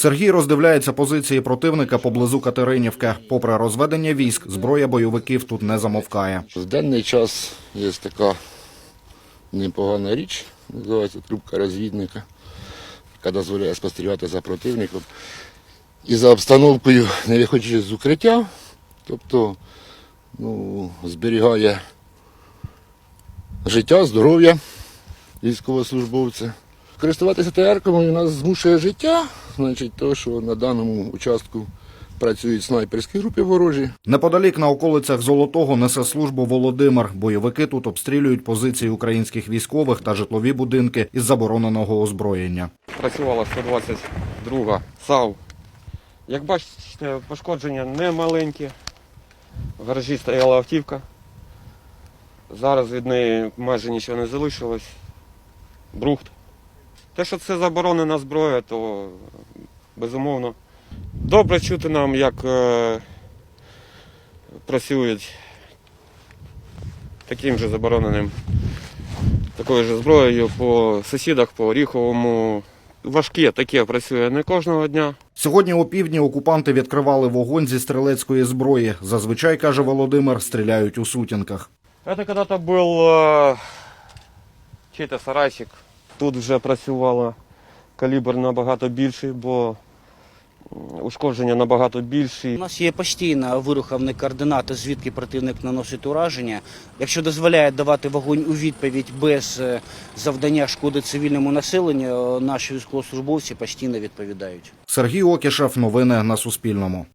Сергій роздивляється позиції противника поблизу Катеринівки. Попри розведення військ, зброя бойовиків тут не замовкає. В денний час є така непогана річ, називається трубка розвідника, яка дозволяє спостерігати за противником і за обстановкою, не виходячи з укриття, тобто ну, зберігає життя, здоров'я військовослужбовця. Користуватися ТР-ками у нас змушує життя, значить, то, що на даному участку працюють снайперські групи ворожі. Неподалік на околицях Золотого несе службу Володимир. Бойовики тут обстрілюють позиції українських військових та житлові будинки із забороненого озброєння. працювала 122 САУ. Як бачите, пошкодження не маленькі. В гаражі стояла автівка. Зараз від неї майже нічого не залишилось. Брухт. Те, що це заборонена зброя, то безумовно. Добре чути нам, як е, працюють таким же забороненим такою ж зброєю по сусідах, по Оріховому. Важке таке працює не кожного дня. Сьогодні о півдні окупанти відкривали вогонь зі стрілецької зброї. Зазвичай, каже Володимир, стріляють у сутінках. Это когда-то был э, чей-то сарайчик. Тут вже працювало калібр набагато більший, бо ушкодження набагато більші. У нас є постійно вируховні координати, звідки противник наносить ураження. Якщо дозволяє давати вогонь у відповідь без е, завдання шкоди цивільному населенню, е, наші військовослужбовці постійно відповідають. Сергій Окішев. Новини на Суспільному.